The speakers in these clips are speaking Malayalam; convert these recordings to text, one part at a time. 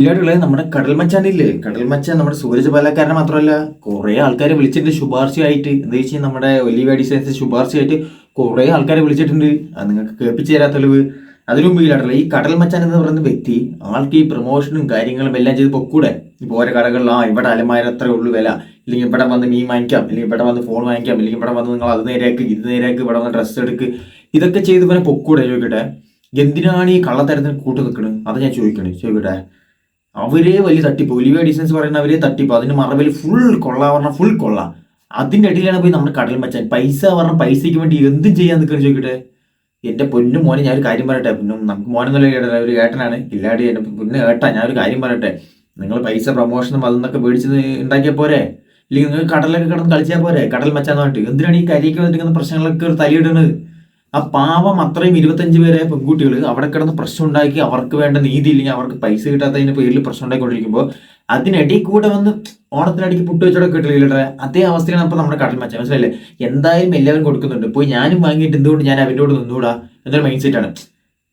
ഇല്ലാട്ടുള്ള നമ്മുടെ കടൽമച്ചാനില്ലേ കടൽമച്ചാൻ കടൽ മച്ചാൻ നമ്മുടെ സൂരജ് പാലക്കാരനെ മാത്രമല്ല കുറെ ആൾക്കാരെ വിളിച്ചിട്ടുണ്ട് ശുപാർശയായിട്ട്. എന്താ വെച്ചാൽ നമ്മുടെ ഒലിവ ഡിസൈൻസ് ശുപാർശയായിട്ട് കുറെ ആൾക്കാരെ വിളിച്ചിട്ടുണ്ട്. അത് നിങ്ങൾക്ക് കേൾപ്പിച്ചു തരാ തെളിവ്. അതിനു മുമ്പ് ഇല്ലാട്ടല്ല ഈ കടൽ മച്ചാൻ എന്ന് പറയുന്ന വ്യക്തി ആൾക്ക് ഈ പ്രൊമോഷനും കാര്യങ്ങളും എല്ലാം ചെയ്ത് പൊക്കൂടെ? ഇപ്പൊ ഓരോ കടകളിൽ ആ ഇവിടെ അലമാര അത്രേ ഉള്ളൂ വില. ഇല്ലെങ്കിൽ ഇവിടെ വന്ന് മീൻ വാങ്ങിക്കാം അല്ലെങ്കിൽ ഇവിടെ വന്ന് ഫോൺ വാങ്ങിക്കാം അല്ലെങ്കിൽ ഇവിടെ വന്ന് നിങ്ങൾ അത് നേരെയാക്ക് ഇത് നേരെയാക്ക് ഇവിടെ വന്ന് ഡ്രസ്സ് എടുക്ക്. ഇതൊക്കെ ചെയ്ത് പിന്നെ പൊക്കൂടെ ചോദിക്കട്ടെ. എന്തിനാണ് ഈ കള്ളത്തരത്തിന് കൂട്ടു നിൽക്കണത് അത് ഞാൻ ചോദിക്കണേ ചോദിക്കട്ടെ. അവരെ വലിയ തട്ടിപ്പ്. ഒലിവ ഡിസൈൻസ് പറയുന്ന അവരെ തട്ടിപ്പ്. അതിന് മറവിൽ ഫുൾ കൊള്ള പറഞ്ഞാൽ ഫുൾ കൊള്ള. അതിന്റെ ഇടയിലാണ് പോയി നമ്മുടെ കടൽ മച്ചാൻ. പൈസ പറഞ്ഞ പൈസയ്ക്ക് വേണ്ടി എന്തും ചെയ്യാൻ നിൽക്കുന്നു ചോദിക്കട്ടെ? എന്റെ പൊന്നു മോനെ ഞാൻ ഒരു കാര്യം പറയട്ടെ? പൊന്നും നമുക്ക് മോനെന്നുള്ള ഏട്ടൻ ഒരു ഏട്ടനാണ്. ഇല്ലാടി എന്റെ പൊന്ന് ഏട്ടാ ഞാൻ ഒരു കാര്യം പറയട്ടെ? നിങ്ങൾ പൈസ പ്രൊമോഷനും അതെന്നൊക്കെ മേടിച്ചത് ഉണ്ടാക്കിയ പോരെ? ഇല്ലെങ്കിൽ നിങ്ങൾ കടലൊക്കെ കിടന്ന് കളിച്ചാൽ പോരെ? കടൽ മച്ചാന്ന് പറഞ്ഞിട്ട്. എന്തിനാണ് ഈ കരിയൊക്കെ വന്നിരിക്കുന്ന പ്രശ്നങ്ങളൊക്കെ ഒരു തലയിടുന്നത്? ആ പാവം അത്രയും ഇരുപത്തഞ്ച് പേരെ പെൺകുട്ടികൾ അവിടെ കിടന്ന് പ്രശ്നം ഉണ്ടാക്കി അവർക്ക് വേണ്ട നീതി ഇല്ലെങ്കിൽ അവർക്ക് പൈസ കിട്ടാത്തതിന്റെ പേരിൽ പ്രശ്നം ഉണ്ടാക്കിക്കൊണ്ടിരിക്കുമ്പോൾ അതിനിടയിൽ കൂടെ വന്ന് ഓണത്തിനടിക്ക് പുട്ട് വെച്ചോടെ കിട്ടില്ലേ അതേ അവസ്ഥയാണ് അപ്പോൾ നമ്മുടെ കടൽ മച്ച മനസ്സിലല്ലേ എന്തായാലും എല്ലാവരും കൊടുക്കുന്നുണ്ട്. പോയി ഞാനും വാങ്ങിയിട്ട് എന്തുകൊണ്ട് ഞാൻ അവന്റെ കൂടെ നിന്നുകൂടാ എന്നൊരു മൈൻഡ് സെറ്റ് ആണ്.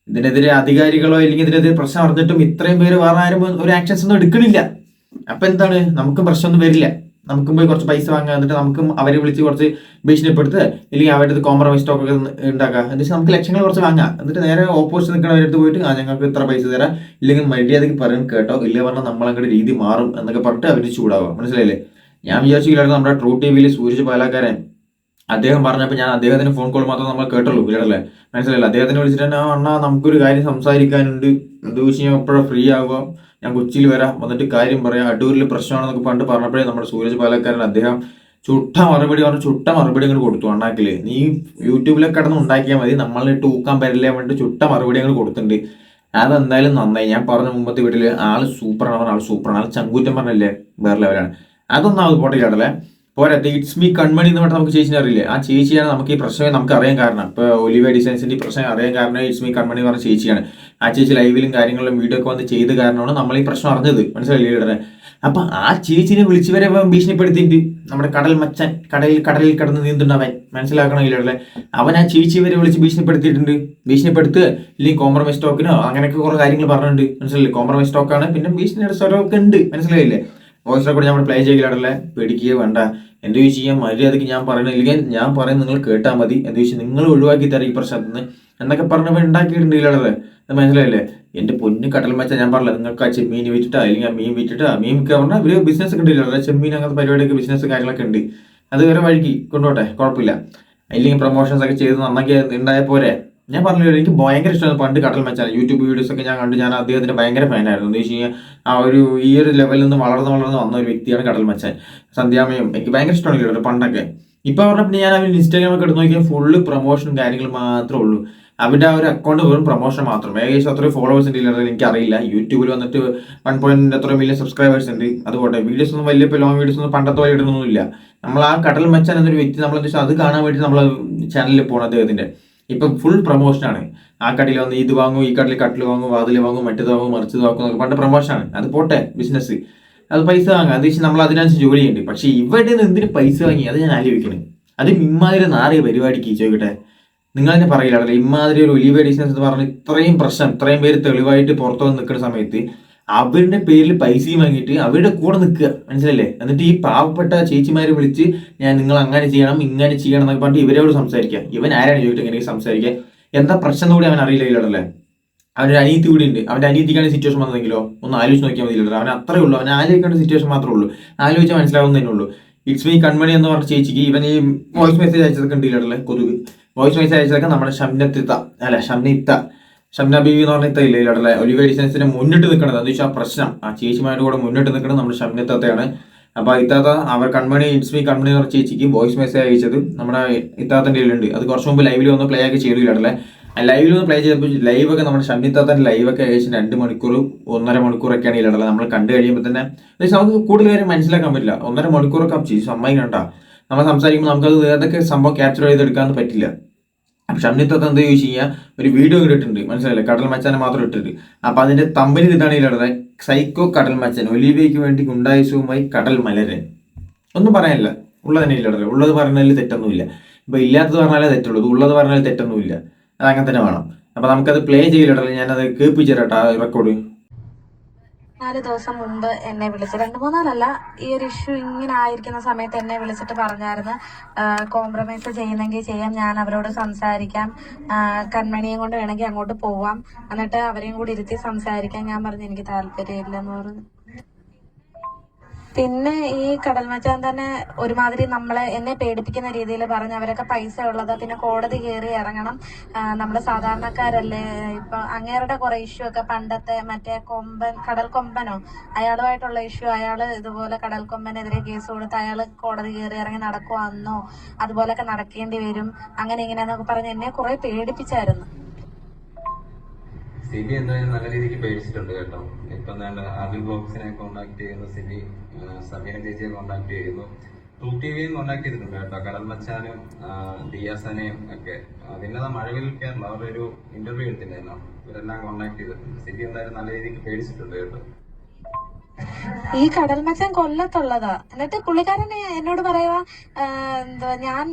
ഇതിനെതിരെ അധികാരികളോ അല്ലെങ്കിൽ ഇതിനെതിരെ പ്രശ്നം അറിഞ്ഞിട്ടും ഇത്രയും പേര് വേറെ ആരും ഒരു ആക്ഷൻസ് ഒന്നും എടുക്കണില്ല. അപ്പൊ എന്താണ്? നമുക്കും പ്രശ്നമൊന്നും വരില്ല. നമുക്കും പോയി കുറച്ച് പൈസ വാങ്ങുക എന്നിട്ട് നമുക്കും അവരെ വിളിച്ച് കുറച്ച് ഭീഷണിപ്പെടുത്ത് ഇല്ലെങ്കിൽ അവരുടെ അടുത്ത് കോംപ്രമൈസ് സ്റ്റോക്ക് ഒക്കെ ഉണ്ടാക്കുക എന്ന് വെച്ചാൽ നമുക്ക് ലക്ഷങ്ങൾ കുറച്ച് വാങ്ങാം. എന്നിട്ട് നേരെ ഓപ്പോസിറ്റ് നിൽക്കുന്നവരുടെ അടുത്ത് പോയിട്ട് ആ ഞങ്ങൾക്ക് ഇത്ര പൈസ തരാം. ഇല്ലെങ്കിൽ മര്യാദയ്ക്ക് പറയും കേട്ടോ ഇല്ല പറഞ്ഞാൽ നമ്മളങ്ങോട്ട് രീതി മാറും എന്നൊക്കെ പറഞ്ഞിട്ട് അവർ ചൂടാവുക മനസ്സിലായില്ലേ? ഞാൻ വിചാരിച്ചില്ലായിരുന്നു നമ്മുടെ ട്രൂ ടി വിയിൽ സൂര്യ പാലാക്കാരൻ. അദ്ദേഹം പറഞ്ഞപ്പോൾ ഞാൻ അദ്ദേഹത്തിന് ഫോൺ കോൾ മാത്രം നമ്മൾ കേട്ടുള്ളൂ ഇല്ലല്ലേ മനസ്സിലായില്ല? അദ്ദേഹത്തിന് വിളിച്ചിട്ട് തന്നെ "ആ, അണ്ണാ നമുക്കൊരു കാര്യം സംസാരിക്കാനുണ്ട്. എന്താ വെച്ച് കഴിഞ്ഞാൽ എപ്പോഴും ഫ്രീ ആവുക? ഞാൻ കൊച്ചിയിൽ വരാം. വന്നിട്ട് കാര്യം പറയാം. അടൂരിൽ പ്രശ്നമാണെന്നൊക്കെ പണ്ട് പറഞ്ഞപ്പോഴേ നമ്മുടെ സൂരജ് പാലക്കാരൻ അദ്ദേഹം ചുട്ട മറുപടി പറഞ്ഞു ചുട്ട മറുപടി അങ്ങോട്ട് കൊടുത്തു അണ്ണാക്കിൽ. നീ യൂട്യൂബിലൊക്കെ കിടന്ന് ഉണ്ടാക്കിയാൽ മതി. നമ്മളെ ടൂക്കാൻ പറ്റില്ല വേണ്ടി ചുട്ട മറുപടി അങ്ങോട്ട് കൊടുത്തിട്ടുണ്ട്. അതെന്തായാലും നന്നായി. ഞാൻ പറഞ്ഞ മുമ്പത്തെ വീട്ടിൽ ആൾ സൂപ്പറാണ് ആൾ സൂപ്പറാണ്. ആൾ ചങ്കൂറ്റം പറഞ്ഞല്ലേ? വേറെ ലെവലാണ് അതൊന്നും അത് പോട്ടെ കേട്ടല്ലേ പോരാത്തെ ഇറ്റ്സ് മീ കൺമണി എന്ന് പറഞ്ഞാൽ നമുക്ക് ചേച്ചിനെ അറിയില്ലേ? ആ ചേച്ചിയാണ് നമുക്ക് ഈ പ്രശ്നമേ നമുക്ക് അറിയാൻ കാരണം. ഇപ്പൊ ഒലിവ ഡിസൈൻസിന്റെ ഈ പ്രശ്നം അറിയാൻ കാരണം ഇറ്റ്സ് മീ കൺമണി എന്ന് പറഞ്ഞ ചേച്ചിയാണ്. ആ ചേച്ചി ലൈവിലും കാര്യങ്ങളിലും വീഡിയോ ഒക്കെ വന്ന് ചെയ്ത് കാരണമാണ് നമ്മൾ ഈ പ്രശ്നം അറിഞ്ഞത്. മനസ്സിലായില്ലേ ലീഡറെ അപ്പൊ ആ ചേച്ചിനെ വിളിച്ചു വരെ ഭീഷണിപ്പെടുത്തിയിട്ട് നമ്മുടെ കടൽ മച്ചൻ കടലിൽ കടലിൽ കിടന്ന് നീന്തുന്നവൻ. മനസ്സിലാക്കണം ഇല്ലേ അവൻ ആ ചേച്ചി വരെ വിളിച്ച് ഭീഷണിപ്പെടുത്തിയിട്ടുണ്ട്. ഭീഷണിപ്പെടുത്ത് ഇല്ലെങ്കിൽ കോംപ്രമൈസ് സ്റ്റോക്കിനോ അങ്ങനെയൊക്കെ കുറെ കാര്യങ്ങൾ പറഞ്ഞിട്ടുണ്ട്. മനസ്സിലായില്ലേ? കോംപ്രമൈസ് സ്റ്റോക്കാണ് പിന്നെ ഭീഷണിയുടെ സ്വരമൊക്കെ ഉണ്ട്. മനസ്സിലായില്ലേ? വോയിസ് റെക്കോർഡ് നമ്മൾ പ്ലേ ചെയ്യില്ലാടല്ലേ പേടിക്കുക വേണ്ട. എന്ത് ചോദിച്ചു കഴിഞ്ഞാൽ മര്യാദയ്ക്ക് ഞാൻ പറയുന്നില്ലെങ്കിൽ ഞാൻ പറയുന്നത് നിങ്ങൾ കേട്ടാൽ മതി. എന്ത് ചോദിച്ചാൽ നിങ്ങൾ ഒഴിവാക്കി തരാം ഈ പ്രശ്നത്തിൽ നിന്ന് എന്നൊക്കെ പറഞ്ഞപ്പോൾ ഉണ്ടാക്കിയിട്ടുണ്ടല്ലേ അത് മനസ്സിലായില്ലേ? എന്റെ പൊന്ന് കടൽ മച്ച ഞാൻ പറഞ്ഞില്ല നിങ്ങൾക്ക് ആ ചെമ്മീൻ വിറ്റിട്ടാ അല്ലെങ്കിൽ ആ മീൻ വിറ്റിട്ടാ മീൻ വിൽക്കുക പറഞ്ഞാൽ ഇവർ ബിസിനസ് ഒക്കെ ഉണ്ടല്ലോ ചെമ്മീൻ അങ്ങനത്തെ പരിപാടിയൊക്കെ ബിസിനസ് കാര്യങ്ങളൊക്കെ ഉണ്ട്. അത് വരെ വഴിക്ക് കൊണ്ടോട്ടെ കുഴപ്പമില്ല. അല്ലെങ്കിൽ പ്രൊമോഷൻസ് ഒക്കെ ചെയ്ത് നന്നാക്കി ഉണ്ടായ പോരെ? ഞാൻ പറഞ്ഞു എനിക്ക് ഭയങ്കര ഇഷ്ടമാണ് പണ്ട് കടൽ മച്ചാൻ യൂട്യൂബ് വീഡിയോസ് ഒക്കെ ഞാൻ കണ്ടു. ഞാൻ അദ്ദേഹത്തിന്റെ ഭയങ്കര ഫാനായിരുന്നു. എന്ന് വെച്ച് കഴിഞ്ഞാൽ ആ ഒരു ഈ ഒരു ലെവലിൽ നിന്ന് വളർന്ന് വളർന്ന് വന്ന ഒരു വ്യക്തിയാണ് കടൽ മച്ചാൻ. സന്ധ്യാമയം. എനിക്ക് ഭയങ്കര ഇഷ്ടമാണ് കേട്ടോ പണ്ടൊക്കെ. ഇപ്പൊ പറഞ്ഞ പിന്നെ ഞാൻ അവർ ഇൻസ്റ്റാഗ്രാം ഒക്കെ എടുത്ത് നോക്കിയാൽ ഫുള്ള് പ്രൊമോഷനും കാര്യങ്ങളും മാത്രമേ ഉള്ളൂ. അവരുടെ ആ ഒരു അക്കൗണ്ട് വെറും പ്രൊമോഷൻ മാത്രം. ഏകദേശം അത്രയും ഫോളോവേഴ്സ് ഉണ്ട് ഇല്ലാതെ എനിക്ക് അറിയില്ല യൂട്യൂബിൽ വന്നിട്ട് വൺ പോയിന്റ് എത്ര മില്യൺ സബ്സ്ക്രൈബേഴ്സ് ഉണ്ട്. അതുപോലെ വീഡിയോസ് ഒന്നും വലിയ ലോങ് വീഡിയോസ് ഒന്നും പണ്ടത്തെ പോലെ ഇടുന്നൊന്നുമില്ല. നമ്മൾ ആ കടൽ മച്ചാൻ എന്നൊരു വ്യക്തി നമ്മൾ എന്താ വെച്ചാൽ അത് കാണാൻ വേണ്ടി നമ്മൾ ചാനലിൽ പോകണം അദ്ദേഹത്തിന്റെ. ഇപ്പൊ ഫുൾ പ്രൊമോഷനാണ് ആ കടയിൽ വന്ന് ഇത് വാങ്ങും ഈ കടയിൽ കട്ടിൽ വാങ്ങും വാതിൽ വാങ്ങും മറ്റേത് വാങ്ങും മറിച്ചത് വാങ്ങും പണ്ട് പ്രൊമോഷനാണ് അത് പോട്ടെ ബിസിനസ് അത് പൈസ വാങ്ങാം. അത് നമ്മൾ അതിനനുസരിച്ച് ജോലി ചെയ്യുന്നുണ്ട്. പക്ഷെ ഇവിടെ നിന്ന് എന്തിന് പൈസ വാങ്ങി? അത് ഞാൻ ആലോചിക്കണേ. അത് ഇമ്മാതിരി നാറിയ പരിപാടിക്ക് ചോദിക്കട്ടെ നിങ്ങൾ തന്നെ പറയില്ല ഇമ്മാതിരി ഒരു ഒലിവ ബിസിനസ് എന്ന് പറഞ്ഞാൽ ഇത്രയും പ്രശ്നം ഇത്രയും പേര് തെളിവായിട്ട് പുറത്തു വന്ന് നിൽക്കുന്ന സമയത്ത് അവരുടെ പേരിൽ പൈസയും വാങ്ങിയിട്ട് അവരുടെ കൂടെ നിൽക്കുക. മനസ്സിലല്ലേ? എന്നിട്ട് ഈ പാവപ്പെട്ട ചേച്ചിമാരെ വിളിച്ച് ഞാൻ നിങ്ങൾ അങ്ങനെ ചെയ്യണം ഇങ്ങനെ ചെയ്യണം എന്നൊക്കെ പറഞ്ഞിട്ട് ഇവരോട് സംസാരിക്കുക. ഇവൻ ആരാണ് ചോദിച്ചിട്ട് ഇങ്ങനെ സംസാരിക്കുക? എന്താ പ്രശ്നം കൂടി അവൻ അറിയില്ല അവന്റെ അനീതി കൂടി ഉണ്ട്. അവന്റെ അനീതിക്കാണ് സിറ്റുവേഷൻ വന്നതെങ്കിലോ? ഒന്ന് ആലോചിച്ച് നോക്കിയാൽ മതി ഇല്ലടാ അവൻ അത്രേ ഉള്ളൂ. അവൻ ആലോചിക്കേണ്ട സിറ്റുവേഷൻ മാത്രമേ ഉള്ളൂ. ആലോചിച്ചാൽ മനസ്സിലാവുന്നതേ ഉള്ളൂ. ഇറ്റ്സ് മീ കൺമണി എന്ന് പറഞ്ഞ ചേച്ചിക്ക് ഇവൻ ഈ വോയിസ് മെസ്സേജ് അയച്ചതൊക്കെ ഉണ്ട് കൊതുക്. വോയിസ് മെസ്സേജ് അയച്ചതൊക്കെ നമ്മുടെ ഷംനത്തിത്ത അല്ല ഷംനിത്ത. ഷംന എന്ന് പറഞ്ഞ ഇത്ത ഇല്ലേ ഇല്ലടല്ലേ ഒലിവ ഡിസൈൻസിന് മുന്നിട്ട് നിൽക്കണത് എന്ന് വെച്ചാൽ പ്രശ്നം. ആ ചേച്ചിമാരുടെ കൂടെ മുന്നിട്ട് നിൽക്കുന്നത് നമ്മുടെ ഷംനത്തത്തെയാണ് അപ്പൊ ഇത്താത്ത അവർ കൺമണി ഇറ്റ്സ് മീ കൺമണി എന്ന് പറഞ്ഞ ചേച്ചിക്ക് വോയിസ് മെസ്സേജ് അയച്ചത് നമ്മുടെ ഇത്താത്തന്റെ കയ്യിലുണ്ട് അത് കുറച്ച് മുമ്പ് ലൈവിൽ വന്ന് പ്ലേ ആക്കി ചെയ്തു ഇല്ലടല്ലേ ലൈവിൽ ഒന്ന് പ്ലേ ചെയ്തപ്പോൾ ലൈവൊക്കെ നമ്മുടെ ഷംനിത്താത്തന്റെ ലൈവൊക്കെ ഏകദേശം രണ്ട് മണിക്കൂർ ഒന്നര മണിക്കൂറൊക്കെയാണ് ഇല്ലടല്ലേ നമ്മൾ കണ്ടു കഴിയുമ്പോൾ തന്നെ നമുക്ക് കൂടുതൽ കാര്യം മനസ്സിലാക്കാൻ പറ്റില്ല. ഒന്നര മണിക്കൂറൊക്കെ ചേച്ചി സമ്മതിക്കണ്ട കണ്ട നമ്മൾ സംസാരിക്കുമ്പോൾ നമുക്കത് ഏതൊക്കെ സംഭവം ക്യാപ്ചർ ചെയ്തെടുക്കാൻ പറ്റില്ല. അപ്പൊ ഷംനിത്തത്ത് എന്താ ചോദിച്ചു കഴിഞ്ഞാൽ ഒരു വീഡിയോ ഇട്ടിട്ടുണ്ട്. മനസ്സിലായില്ലേ? കടൽ മച്ചാനെ മാത്രം ഇട്ടിട്ട്. അപ്പൊ അതിന്റെ തമ്പനി ഇതാണ് ഇല്ലടേ സൈക്കോ കടൽ മച്ചൻ. ഒലിവിയയ്ക്ക് വേണ്ടി ഗുണ്ടായുസവുമായി കടൽ മലരൻ. ഒന്നും പറയാനില്ല. ഉള്ളത് തന്നെ ഇല്ല ഉള്ളത് പറഞ്ഞാൽ തെറ്റൊന്നുമില്ല. ഇപ്പൊ ഇല്ലാത്തത് പറഞ്ഞാലേ തെറ്റുള്ളൂ. ഉള്ളത് പറഞ്ഞാൽ തെറ്റൊന്നുമില്ല. അത് അങ്ങനെ തന്നെ വേണം. അപ്പൊ നമുക്കത് പ്ലേ ചെയ്യില്ല ഞാനത് കേൾപ്പിച്ചു തരട്ടെ റെക്കോർഡ് നാല് ദിവസം മുമ്പ് എന്നെ വിളിച്ചു. രണ്ട് മൂന്നാലല്ല ഈ ഒരു ഇഷ്യൂ ഇങ്ങനെ ആയിരിക്കുന്ന സമയത്ത് എന്നെ വിളിച്ചിട്ട് പറഞ്ഞായിരുന്നു. കോംപ്രമൈസ് ചെയ്യുന്നെങ്കിൽ ചെയ്യാം ഞാൻ അവരോട് സംസാരിക്കാം. കൺമണിയും കൊണ്ട് വേണമെങ്കിൽ അങ്ങോട്ട് പോവാം. എന്നിട്ട് അവരെയും കൂടി ഇരുത്തി സംസാരിക്കാൻ ഞാൻ പറഞ്ഞു എനിക്ക് താല്പര്യമില്ലെന്ന് പറഞ്ഞു. പിന്നെ ഈ കടൽ മച്ചാൻ തന്നെ ഒരുമാതിരി നമ്മളെ എന്നെ പേടിപ്പിക്കുന്ന രീതിയിൽ പറഞ്ഞ് അവരൊക്കെ പൈസ ഉള്ളത് പിന്നെ കോടതി കയറി ഇറങ്ങണം. ആ, നമ്മൾ സാധാരണക്കാരല്ലേ? ഇപ്പൊ അങ്ങേരുടെ കുറെ ഇഷ്യൂ ഒക്കെ പണ്ടത്തെ മറ്റേ കൊമ്പൻ കടൽ കൊമ്പനോ? അയാളുമായിട്ടുള്ള ഇഷ്യൂ അയാൾ ഇതുപോലെ കടൽ കൊമ്പനെതിരെ കേസ് കൊടുത്ത് അയാൾ കോടതി കയറി ഇറങ്ങി നടക്കുവാന്നോ? അതുപോലൊക്കെ നടക്കേണ്ടി വരും. അങ്ങനെ ഇങ്ങനെ എന്നൊക്കെ പറഞ്ഞ് എന്നെ കുറെ പേടിപ്പിച്ചായിരുന്നു. സിബി എന്തായാലും നല്ല രീതിക്ക് പേടിച്ചിട്ടുണ്ട് കേട്ടോ. ഇപ്പൊ എന്താണ് ആദിൽ ബോക്സിനെ കോണ്ടാക്ട് ചെയ്യുന്നു സിബി സമീന ചേച്ചിയെ കോണ്ടാക്ട് ചെയ്യുന്നു. ടൂ ടി വിയും കോണ്ടാക്ട് ചെയ്തിട്ടുണ്ട് കേട്ടോ. കടൽ മച്ചാനും ദിയാസനെയും ഒക്കെ. പിന്നെ മഴവിൽ കേരള അവരുടെ ഒരു ഇന്റർവ്യൂ എടുത്തിട്ടുണ്ടായിരുന്നു. ഇവരെല്ലാം കോണ്ടാക്ട് ചെയ്തിട്ടുണ്ട്. സിബി എന്തായാലും നല്ല രീതിക്ക് പേടിച്ചിട്ടുണ്ട് കേട്ടോ. ഈ കടൽ മച്ചാൻ കൊല്ലത്തുള്ളതാ. എന്നിട്ട് പുള്ളിക്കാരൻ എന്നോട് പറയുക എന്താ ഞാൻ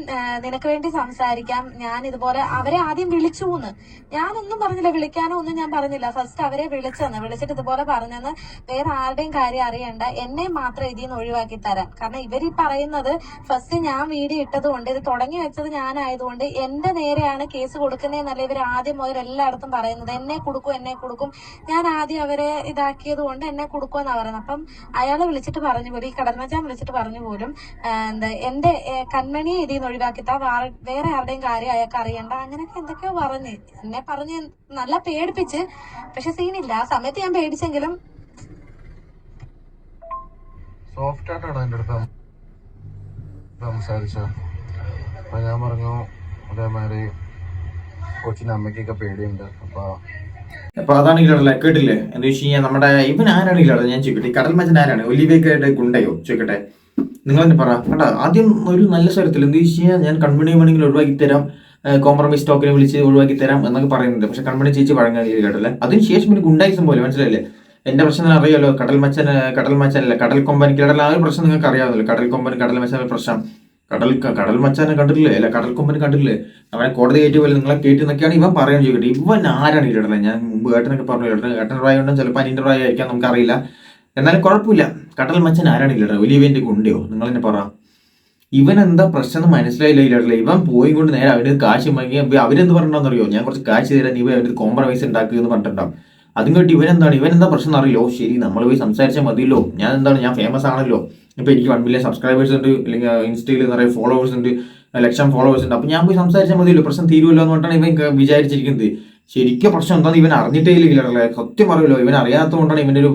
നിനക്ക് വേണ്ടി സംസാരിക്കാം. ഞാൻ ഇതുപോലെ അവരെ ആദ്യം വിളിച്ചു എന്ന് ഞാനൊന്നും പറഞ്ഞില്ല വിളിക്കാനോ ഒന്നും ഞാൻ പറഞ്ഞില്ല. ഫസ്റ്റ് അവരെ വിളിച്ചെന്ന്. വിളിച്ചിട്ട് ഇതുപോലെ പറഞ്ഞെന്ന് വേറെ ആരുടെയും കാര്യം അറിയണ്ട. എന്നെ മാത്രം ഇതിൽ നിന്ന് ഒഴിവാക്കി തരാം കാരണം ഇവർ ഈ പറയുന്നത് ഫസ്റ്റ് ഞാൻ വീഡിയോ ഇട്ടത് കൊണ്ട് ഇത് തുടങ്ങി വെച്ചത് ഞാനായതുകൊണ്ട് എന്റെ നേരെയാണ് കേസ് കൊടുക്കുന്നതെന്നല്ല ഇവർ ആദ്യം മുതൽ എല്ലായിടത്തും പറയുന്നത്. എന്നെ കൊടുക്കും എന്നെ കൊടുക്കും. ഞാൻ ആദ്യം അവരെ ഇതാക്കിയത് കൊണ്ട് എന്നെ കൊടുക്കുമെന്നാ പറയുന്നത് അപ്പം അയാളെ വിളിച്ചിട്ട് പറഞ്ഞു പോലും ഈ കടൽമച്ചാൻ വിളിച്ചിട്ട് പറഞ്ഞു പോലും എന്താ എന്റെ ഏ, കൺമണിയെ ഇതിൽ നിന്ന് ഒഴിവാക്കിത്താ വേറെ ആരുടെയും കാര്യം അയാൾക്ക് അറിയണ്ട. അങ്ങനെയൊക്കെ എന്തൊക്കെയോ പറഞ്ഞ്. എന്നെ പറഞ്ഞ് നല്ല പേടിപ്പിച്ച് പക്ഷെ സീനില്ല. ആ സമയത്ത് ഞാൻ പേടിച്ചെങ്കിലും സോഫ്റ്റ് എന്റെ ഞാൻ പറഞ്ഞു അതേമാതിരി കൊച്ചിന്റെ അമ്മയ്ക്കൊക്കെ പേടിയുണ്ട്. അപ്പൊ അപ്പൊ അതാണ് ഇല്ലടല്ലേ കേട്ടില്ലേ? എന്ന് വെച്ച് കഴിഞ്ഞാൽ നമ്മുടെ ഇവൻ ആരാണ് ഇല്ലട ഞാൻ ചോദിക്കട്ടെ കടൽ മച്ചൻ ആരാണ്? ഒലിവേക്കായിട്ട് ഗുണ്ടയോ? ചോദിക്കട്ടെ. നിങ്ങൾ തന്നെ പറ? കേട്ടാ ആദ്യം ഒരു നല്ല സ്വരത്തിൽ എന്ന് വെച്ച് കഴിഞ്ഞാൽ ഞാൻ കൺമണി വേണമെങ്കിൽ ഒഴിവാക്കി തരാം കോംപ്രമൈസ് ടോക്കിനെ വിളിച്ച് ഒഴിവാക്കി തരാം എന്നൊക്കെ പറയുന്നുണ്ട്. പക്ഷെ കൺമണി ചേച്ചി വഴങ്ങാൻ കേട്ടല്ലേ അതിനുശേഷം പിന്നെ ഗുണ്ടായിസം പോലെ മനസ്സിലായില്ലേ? എന്റെ പ്രശ്നം അറിയാലോ കടൽ മച്ചൻ കടൽ മച്ചനല്ല കടൽ കൊമ്പൻ കിടൽ ആ ഒരു പ്രശ്നം നിങ്ങൾക്ക് അറിയാമല്ലോ കടൽ കൊമ്പൻ കടൽ മച്ചൻ പ്രശ്നം. കടൽ കടൽ മച്ചാനെ കണ്ടിട്ടില്ലേ? അല്ല കടൽ കൊമ്പനെ കണ്ടിട്ടില്ലേ? അവനെ കോടതി കയറ്റി പോലെ നിങ്ങളെ കയറ്റി എന്നൊക്കെയാണ് ഇവൻ പറയാൻ ചോദിക്കട്ടെ ഇവൻ ആരാണ് ഇടണേ ഞാൻ മുമ്പ് ഏട്ടനൊക്കെ പറഞ്ഞു ഏട്ടൻ ഏട്ടൻ പ്രായമുണ്ടും ചിലപ്പോൾ അനിയന്റെ പ്രായമായിരിക്കാം നമുക്കറിയില്ല. എന്നാലും കുഴപ്പമില്ല. കടൽ മച്ചൻ ആരാണ് ഇല്ലട ഒലിവേന്റെ ഗുണ്ടയോ? നിങ്ങൾ തന്നെ പറ. ഇവൻ എന്താ പ്രശ്നം മനസ്സിലായില്ല ഇല്ലടല്ലേ ഇവൻ പോയി കൊണ്ട് നേരെ അവന് കാശ് വാങ്ങി അവരെന്ത് പറഞ്ഞിട്ടുണ്ടെന്നറിയോ ഞാൻ കുറച്ച് കാശ് തരാൻ ഇവ അവന് കോംപ്രമൈസ് ഉണ്ടാക്കുക എന്ന് പറഞ്ഞിട്ടുണ്ടാവും. അതും കേട്ട് ഇവൻ എന്താണ്? ഇവൻ എന്താ പ്രശ്നം അറിയില്ലോ. ശരി നമ്മൾ പോയി സംസാരിച്ചാൽ മതിയല്ലോ. ഞാൻ എന്താണ്? ഞാൻ ഫേമസ് ആണല്ലോ. ഇപ്പൊ എനിക്ക് വൺ മില്യൺ സബ്സ്ക്രൈബേഴ്സ് ഉണ്ട് അല്ലെങ്കിൽ ഇൻസ്റ്റയിൽ നിറയെ ഫോളോവേഴ്സ് ഉണ്ട് ലക്ഷം ഫോളോവേഴ്സ് ഉണ്ട്. അപ്പോൾ ഞാൻ പോയി സംസാരിച്ചാൽ മതിയല്ലോ പ്രശ്നം തീരുമല്ലോ എന്ന് പറഞ്ഞാണ് ഇവൻ വിചാരിച്ചിരിക്കുന്നത്. ശരിക്കും പ്രശ്നം എന്താണെന്ന് ഇവൻ അറിഞ്ഞിട്ടേ അല്ലേ സത്യം പറയുമല്ലോ ഇവൻ അറിയാത്തതുകൊണ്ടാണ് ഇവന്റെ ഒരു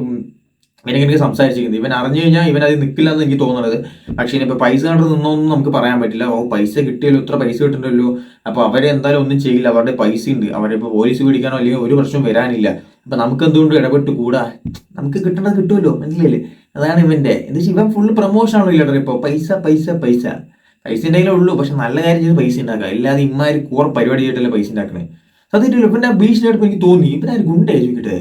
ഇവനെങ്ങനെ സംസാരിച്ചിരിക്കുന്നത് ഇവൻ അറിഞ്ഞു കഴിഞ്ഞാൽ ഇവൻ അത് നിൽക്കില്ല എന്ന് എനിക്ക് തോന്നുന്നത് പക്ഷേ ഇനിയിപ്പോൾ പൈസ കണ്ട് നിന്നൊന്നും നമുക്ക് പറയാൻ പറ്റില്ല. ഓ പൈസ കിട്ടിയല്ലോ ഇത്ര പൈസ കിട്ടുന്നുണ്ടല്ലോ അപ്പോൾ അവരെ എന്തായാലും ഒന്നും ചെയ്യില്ല. അവരുടെ പൈസ ഉണ്ട് അവരെ ഇപ്പോൾ പോലീസ് പിടിക്കാനോ അല്ലെങ്കിൽ ഒരു പ്രശ്നം വരാനില്ല. അപ്പം നമുക്ക് എന്തുകൊണ്ട് ഇടപെട്ട് കൂടാ? നമുക്ക് കിട്ടേണ്ടത് കിട്ടുമല്ലോ. മനസ്സിലല്ലേ അതാണ് ഇവന്റെ. എന്താ വെച്ചാൽ ഇവൻ ഫുള്ള് പ്രൊമോഷൻ ആണല്ലോ ഇല്ലാട്ടോ ഇപ്പോൾ പൈസ പൈസ പൈസ. പൈസ ഉണ്ടെങ്കിലേ ഉള്ളൂ. പക്ഷെ നല്ല കാര്യം ചെയ്ത് പൈസ ഉണ്ടാക്കുക. ഇല്ലാതെ ഇമ്മാര് കൂറ പരിപാടി ചെയ്തിട്ടല്ലേ പൈസ ഉണ്ടാക്കണേ. സത്യത്തിൽ ഇവന്റെ ഭീഷണിയായിട്ട് എനിക്ക് തോന്നി. ഇവനാര് ഗുണ്ടേ ചോദിക്കട്ടെ?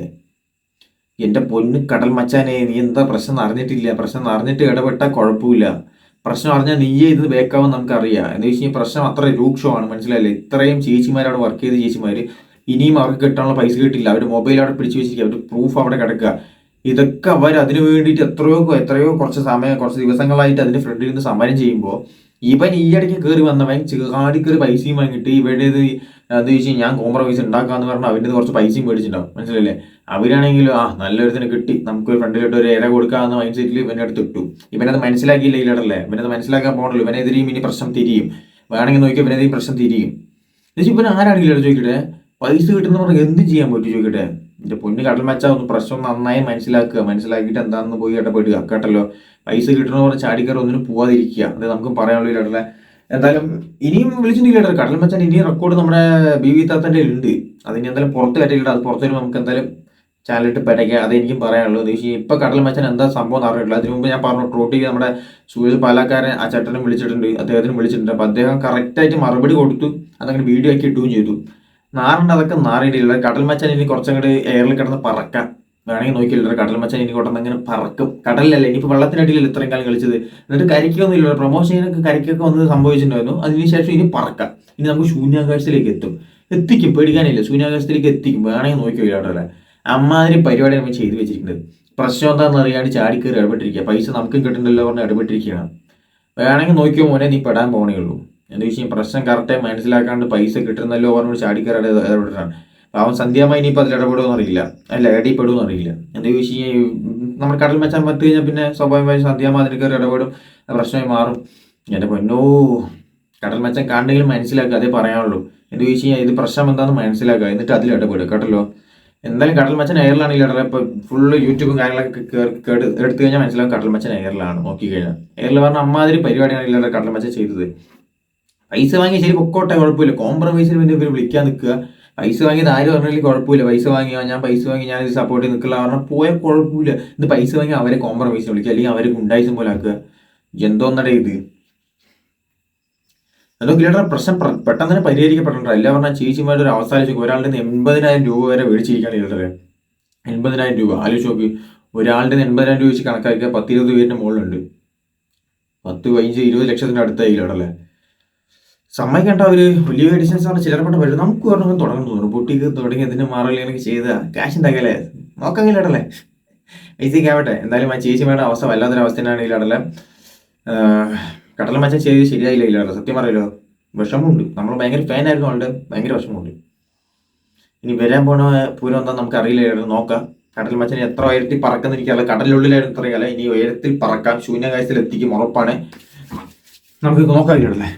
എന്റെ പൊന്ന് കടൽ മച്ചാനെ നീ എന്താ പ്രശ്നം അറിഞ്ഞിട്ടില്ല? പ്രശ്നം അറിഞ്ഞിട്ട് ഇടപെട്ടാൽ കുഴപ്പമില്ല. പ്രശ്നം അറിഞ്ഞാൽ നീയേ ഇത് ബേക്കാവും നമുക്കറിയാം. എന്ന് വെച്ച് പ്രശ്നം അത്ര രൂക്ഷമാണ് മനസ്സിലായില്ലേ? ഇത്രയും ചേച്ചിമാരവിടെ വർക്ക് ചെയ്ത ചേച്ചിമാർ ഇനിയും അവർക്ക് കിട്ടാനുള്ള പൈസ കിട്ടില്ല. അവരുടെ മൊബൈൽ അവിടെ പിടിച്ചു വെച്ചിരിക്കുക അവരുടെ പ്രൂഫ് അവിടെ കിടക്കുക ഇതൊക്കെ അവർ അതിനു വേണ്ടിയിട്ട് എത്രയോ എത്രയോ കുറച്ച് സമയം കുറച്ച് ദിവസങ്ങളായിട്ട് അതിന്റെ ഫ്രണ്ടിൽ നിന്ന് സമരം ചെയ്യുമ്പോൾ ഇവൻ ഈ ഇടയ്ക്ക് കയറി വന്നവൻ ചാടി കയറി പൈസയും വാങ്ങിയിട്ട് ഇവരുടേത് എന്താ വെച്ച് കഴിഞ്ഞാൽ ഞാൻ കോംപ്രമൈസ് ഉണ്ടാക്കാന്ന് പറഞ്ഞാൽ അവന്റെ കുറച്ച് പൈസയും മേടിച്ചിട്ടുണ്ടാവും. മനസ്സിലല്ലേ അവരാണെങ്കിലും ആ നല്ലൊരുത്തിന് കിട്ടി. നമുക്ക് ഫ്രണ്ടിലോട്ട് ഒരു ഇര കൊടുക്കാമെന്ന മൈൻഡ് സെറ്റിൽ ഇവന്റെ അടുത്ത് ഇട്ടു. ഇവനത് മനസ്സിലാക്കിയില്ല ഇല്ലടല്ലേ ഇവനത് മനസ്സിലാക്കാൻ പോകണല്ലോ ഇവനെതിരെയും ഇനി പ്രശ്നം തിരിയും. വേണമെങ്കിൽ നോക്കിയാൽ ഇവനെതിരെയും പ്രശ്നം തിരിയും. എന്നുവെച്ചാൽ ഇവൻ ആരാണെങ്കിലും ചോദിക്കട്ടെ? പൈസ കിട്ടുന്ന പറഞ്ഞാൽ എന്ത് ചെയ്യാൻ പറ്റും ചോദിക്കട്ടെ? എന്റെ പൊന്ന് കടൽ മച്ചാ ഒന്ന് പ്രശ്നം നന്നായി മനസ്സിലാക്കുക. മനസ്സിലാക്കിയിട്ട് എന്താണെന്ന് പോയി ഇടപെടുക കേട്ടല്ലോ? പൈസ കിട്ടണമെന്ന് പറഞ്ഞാൽ ചാടിക്കാർ ഒന്നിനും പോവാതിരിക്കുക. അത് നമുക്ക് പറയാനുള്ള ഇടല്ലേ എന്തായാലും ഇനിയും വിളിച്ചിട്ടില്ല കടൽ മച്ചാൻ ഇനിയും റെക്കോർഡ് നമ്മുടെ ബി വി താത്തന്റെ ഉണ്ട്. അതിന് എന്തായാലും പുറത്ത് പറ്റില്ല അത് പുറത്തു വരുമ്പോൾ നമുക്ക് എന്തായാലും ചാനലിട്ട് പെടയ്ക്കുക അതെനിക്കും പറയാനുള്ളൂ എന്ന് വെച്ചാൽ ഇപ്പൊ കടൽ മച്ചൻ എന്താ സംഭവം എന്ന് അതിനു മുമ്പ് ഞാൻ പറഞ്ഞു ട്രൂ നമ്മുടെ സൂര്യ പാലക്കാരൻ ആ ചേട്ടനും വിളിച്ചിട്ടുണ്ട് അദ്ദേഹത്തിനും വിളിച്ചിട്ടുണ്ട്. അപ്പോൾ അദ്ദേഹം കറക്റ്റായിട്ട് മറുപടി കൊടുത്തു. അതങ്ങനെ വീഡിയോ ആക്കി ഇട്ടുകയും ചെയ്തു. നാറുണ്ട് അതൊക്കെ നാറിയിട്ടില്ല. കടൽ മച്ചൻ ഇനി കുറച്ചങ്ങോട്ട് എയറിൽ കിടന്ന് പറക്കാം. വേണമെങ്കിൽ നോക്കിയില്ല. കടൽ മച്ചാൻ ഇനി കൊണ്ടുവന്ന് അങ്ങനെ പറക്കും. കടലിലല്ല? ഇനിയിപ്പോൾ വെള്ളത്തിനടിയിലല്ല ഇത്രയും കാലം കളിച്ചത്? എന്നിട്ട് കരിക്കൊന്നുമില്ല പ്രൊമോഷൻ പ്രൊമോഷനൊക്കെ കരിക്കൊക്കെ വന്ന് സംഭവിച്ചിട്ടുണ്ടായിരുന്നു. അതിനുശേഷം ഇനി പറക്കാം. ഇനി നമുക്ക് ശൂന്യാകാശത്തിലേക്ക് എത്തും. എത്തിക്കും. പേടിക്കാനില്ല. ശൂന്യാകാശത്തിലേക്ക് എത്തിക്കും. വേണമെങ്കിൽ നോക്കിയോ ഇല്ലാട്ടല്ലേ അമ്മാതിരി പരിപാടി നമ്മൾ ചെയ്തു വെച്ചിരിക്കുന്നത്. പ്രശ്നം എന്താണെന്ന് അറിയാണ്ട് ചാടിക്കയറി ഇടപെട്ടിരിക്കുക. പൈസ നമുക്കും കിട്ടുന്നില്ല പറഞ്ഞ് ഇടപെട്ടിരിക്കുകയാണ്. വേണമെങ്കിൽ നോക്കിയോ മോനെ നീ പെടാൻ പോകണേ ഉള്ളൂ. എന്താ വെച്ചാൽ പ്രശ്നം കറക്റ്റായി മനസ്സിലാക്കാണ്ട് പൈസ കിട്ടുന്നല്ലോ പറഞ്ഞ് ചാടിക്കയറി ഇട- ഇടപെട്ടിട്ടാണ്. അവൻ സന്ധ്യമായി ഇനിയിപ്പോൾ അതിൽ ഇടപെടുമെന്ന് അറിയില്ല. അല്ല ഇടയിൽപ്പെടുമെന്ന് അറിയില്ല. എന്താ ചോദിച്ചു കഴിഞ്ഞാൽ നമ്മുടെ കടൽ മെച്ചാൻ പറ്റി കഴിഞ്ഞാൽ പിന്നെ സ്വാഭാവികമായും സന്ധ്യമായി അതിന് കയറി ഇടപെടും. പ്രശ്നമായി മാറും. എന്റെ പൊന്നോ കടൽ മെച്ചം കണ്ടെങ്കിലും മനസ്സിലാക്കുക അതേ പറയാനുള്ളൂ. എന്ത് ചോദിച്ചു കഴിഞ്ഞാൽ ഇത് പ്രശ്നം എന്താണെന്ന് മനസ്സിലാക്കുക. എന്നിട്ട് അതിൽ ഇടപെടുക. കേട്ടല്ലോ? എന്തായാലും കടൽ മച്ചൻ എയറിലാണ് ഇടറെ ഇപ്പോൾ ഫുള്ള് യൂട്യൂബും കാര്യങ്ങളൊക്കെ എടുത്തു കഴിഞ്ഞാൽ മനസ്സിലാവും കടൽ മച്ചൻ എയറിലാണ് നോക്കി കഴിഞ്ഞാൽ എയറിൽ പറഞ്ഞ അമ്മാതിരി പരിപാടിയാണ് ഇല്ലാതെ കടൽ മച്ചൻ ചെയ്തത്. പൈസ വാങ്ങി ശരി പൊക്കോട്ടെ കുഴപ്പമില്ല. കോംപ്രമൈസിന് വേണ്ടി ഇവർ വിളിക്കാൻ നിൽക്കുക. പൈസ വാങ്ങിയത് ആര് പറഞ്ഞാലും കുഴപ്പമില്ല. പൈസ വാങ്ങിയാൽ ഞാൻ പൈസ വാങ്ങി ഞാൻ സപ്പോർട്ട് നിൽക്കില്ല പറഞ്ഞാൽ പോയാൽ കുഴപ്പമില്ല. ഇത് പൈസ വാങ്ങി അവരെ കോംപ്രമൈസിന് വിളിക്കുക. അല്ലെങ്കിൽ അവരെ ഗുണ്ടായിസം പോലെ ആക്കുക എന്തോന്നടേ ഇത്? അതോ ക്ലിയർ പ്രശ്നം പ്ര- പെട്ടെന്ന് തന്നെ പരിഹരിക്കപ്പെട്ടിട്ടുണ്ട്. അല്ല പറഞ്ഞാൽ ചേച്ചിമാരുടെ ഒരു അവസ്ഥ ആലോചിച്ച് ഒരാളുടെ എൺപതിനായിരം രൂപ വരെ മേടിച്ചിരിക്കുകയാണ് ഇല്ലറെ എൺപതിനായിരം രൂപ. ആലോചിച്ച് നോക്കി. ഒരാളുടെ നിന്ന് എൺപതിനായിരം രൂപ വെച്ച് കണക്കാക്കിയാൽ പത്ത് ഇരുപത് പേരിന്റെ മുകളിലുണ്ട്. പത്ത് പതിനഞ്ച് ഇരുപത് ലക്ഷത്തിന്റെ അടുത്തായി ഇല്ലടല്ലേ സമ്മതിക്കേണ്ട അവർ വലിയ എഡിഷൻസ് ആണ് ചിലർപ്പെട്ട വരും നമുക്ക് ഒരെണ്ണം തുടങ്ങണം തോന്നുന്നു. പൊട്ടിക്ക് തുടങ്ങി അതിന് മാറലേക്ക് ചെയ്ത ക്യാഷ് ഉണ്ടാക്കിയല്ലേ നോക്കെങ്കിലും ഇടല്ലേ പൈസയ്ക്ക് ആവട്ടെ. എന്തായാലും ആ ചേച്ചിമാരുടെ അവസ്ഥ വല്ലാത്തൊരു അവസ്ഥയാണ് ഇല്ലടല്ലേ കടൽ മച്ചം ചെയ്ത് ശരിയായില്ല സത്യം പറയല്ലോ വിഷമമുണ്ട്. നമ്മൾ ഭയങ്കര ഫാൻ ആയിരുന്നു ആളുടെ ഭയങ്കര വിഷമമുണ്ട്. ഇനി വരാൻ പോണ പൂരം എന്താ നമുക്ക് അറിയില്ലായിരുന്നു നോക്കാം. കടൽ മച്ചനെ എത്ര ഉയരത്തിൽ പറക്കുന്ന എനിക്കല്ല കടലിനുള്ളിലായിരുന്നു കാലം. ഇനി ഉയരത്തിൽ പറക്കാം ശൂന്യകാശത്തിൽ എത്തിക്കും ഉറപ്പാണ്. നമുക്ക് നോക്കാം ഇല്ലടല്ലേ